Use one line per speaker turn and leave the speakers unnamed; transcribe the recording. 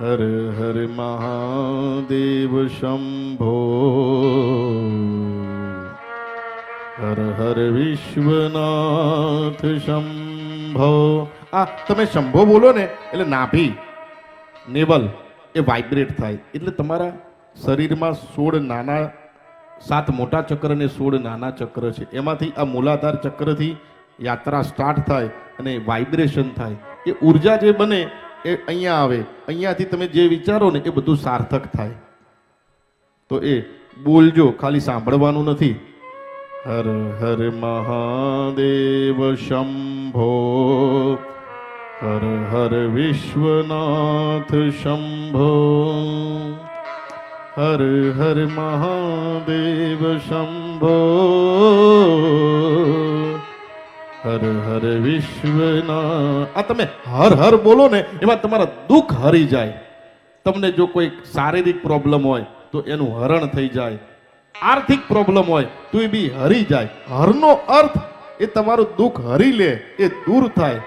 હર હર મહાદેવ શંભો હર હર વિશ્વનાથ શંભો આ તમે શંભો બોલો ને, એટલે નાભી, નેવલ, એ વાઇબ્રેટ થાય. એટલે તમારા શરીરમાં સોળ નાના, સાત મોટા ચક્ર અને સોળ નાના ચક્ર છે. એમાંથી આ મૂલાધાર ચક્રથી યાત્રા સ્ટાર્ટ થાય અને વાઇબ્રેશન થાય. એ ઊર્જા જે બને એ અહીંયા આવે, અહીંયાથી તમે જે વિચારો ને એ બધું સાર્થક થાય. તો એ બોલજો, ખાલી સાંભળવાનું નથી. હર હર મહાદેવ શંભો, હર હર વિશ્વનાથ શંભો, હર હર મહાદેવ શંભો. હર હર વિશ્વના. આ તમે હર હર બોલો ને, એમાં તમારા દુઃખ હરી જાય. તમને જો કોઈ શારીરિક પ્રોબ્લેમ હોય, તો એનું હરણ થઈ જાય. આર્થિક પ્રોબ્લેમ હોય, તો એ બી હરી જાય. હરનો અર્થ એ તમારું દુઃખ હરી લે, એ દૂર થાય.